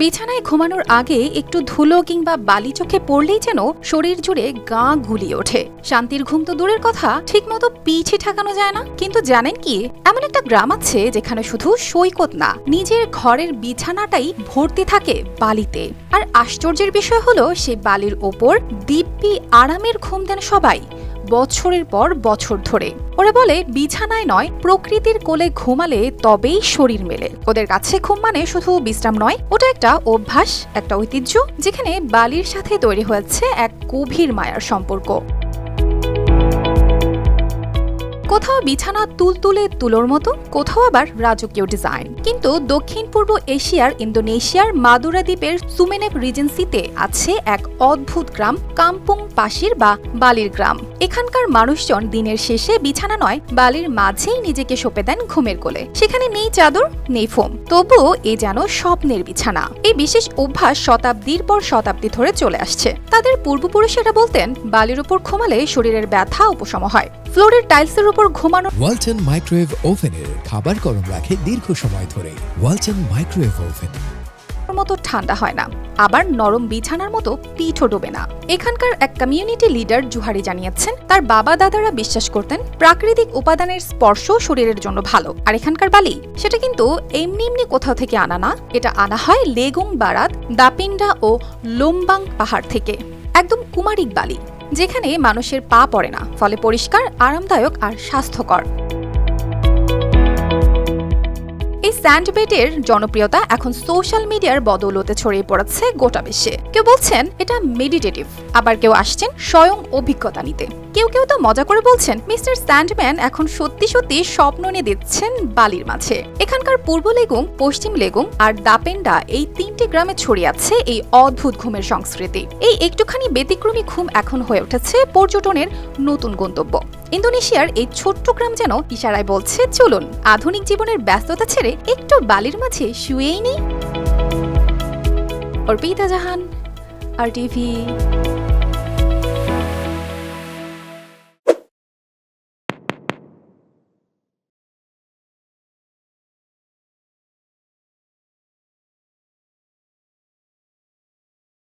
বিছানায় ঘুমানোর আগে একটু ধুলো কিংবা বালি চোখে পড়লেই যেন শরীর জুড়ে গা গুলিয়ে ওঠে। শান্তির ঘুম তো দূরের কথা, ঠিকমতো পিছে ঠেকানো যায় না। কিন্তু জানেন কি, এমন একটা গ্রাম আছে যেখানে শুধু সৈকত না, নিজের ঘরের বিছানাটাই ভর্তি থাকে বালিতে। আর আশ্চর্যের বিষয় হলো সেই বালির ওপর দিব্যি আরামের ঘুম দেন সবাই। বছরের পর বছর ধরে। ওরা বলে, বিছানায় নয়, প্রকৃতির কোলে ঘুমালে তবেই শরীর মেলে। ওদের কাছে ঘুম মানে শুধু বিশ্রাম নয়, ওটা একটা অভ্যাস, একটা ঐতিহ্য, যেখানে বালির সাথে তৈরি হয়েছে এক গভীর মায়ার সম্পর্ক। কোথাও বিছানা তুলতুলে তুলোর মতো, কোথাও আবার রাজকীয় ডিজাইন। কিন্তু দক্ষিণ পূর্ব এশিয়ার ইন্দোনেশিয়ার মাদুরা দ্বীপের সুমেনেপ রিজেন্সিতে আছে এক অদ্ভুত গ্রাম, কাম্পুং পাশির বা বালির গ্রাম। এখানকার মানুষজন দিনের শেষে বিছানা নয় বালির মাঝেই নিজেকে সঁপে দেন ঘুমের কোলে। সেখানে নেই চাদর নেই ফোম। তবুও এ যেন স্বপ্নের বিছানা। এই বিশেষ অভ্যাস শতাব্দীর পর শতাব্দী ধরে চলে আসছে। তাদের পূর্বপুরুষেরা বলতেন বালির উপর ঘুমালে শরীরের ব্যথা উপশম হয়। ফ্লোরের টাইলসের উপর ঘুমানো ওয়ালটন মাইক্রোওয়েভ ওভেনের খাবার গরম রাখে দীর্ঘ সময় ধরে ওয়ালটন মাইক্রোওয়েভ ওভেন। মতো ঠান্ডা হয় না। আবার নরম বিছানার মতো পিঠও ডোবে না। এখানকার এক কমিউনিটি লিডার জুহারি জানিয়েছেন, তার বাবা দাদারা বিশ্বাস করতেন প্রাকৃতিক উপাদানের স্পর্শ শরীরের জন্য ভালো। আর এখানকার বালি, সেটা কিন্তু এমনি এমনি কোথাও থেকে আনা না। এটা আনা হয় লেগুং বারাত দাপিন্ডা ও লোমবাং পাহাড় থেকে। একদম কুমারিক বালি, যেখানে মানুষের পা পড়ে না, ফলে পরিষ্কার, আরামদায়ক আর স্বাস্থ্যকর। স্যান্ডবেটের জনপ্রিয়তা এখন সোশ্যাল মিডিয়ার বদৌলতে ছড়িয়ে পড়েছে গোটা বিশ্বে। কেউ বলছেন এটা মেডিটেটিভ আবার কেউ আসছেন স্বয়ং অভিজ্ঞতা নিতে। কেউ কেউ তো মজা করে বলছেন, মিস্টার স্যান্ডম্যান এখন সত্যি সত্যি স্বপ্ন নিয়ে দিচ্ছেন বালির মাঝে। এখানকার পূর্ব লেগুং পশ্চিম লেগুং আর দাপেন্ডা এই তিনটি গ্রামে ছড়িয়ে আছে এই অদ্ভুত ঘুমের সংস্কৃতি। এই একটুখানি ব্যতিক্রমী ঘুম এখন হয়ে উঠেছে পর্যটনের নতুন গন্তব্য। ইন্দোনেশিয়ার এই ছোট্ট গ্রাম যেন ইশারায় বলছে, চলুন, আধুনিক জীবনের ব্যস্ততা ছেড়ে একটু বালির মাঝে শুয়েই নেই। Arpita Jahan, R TV.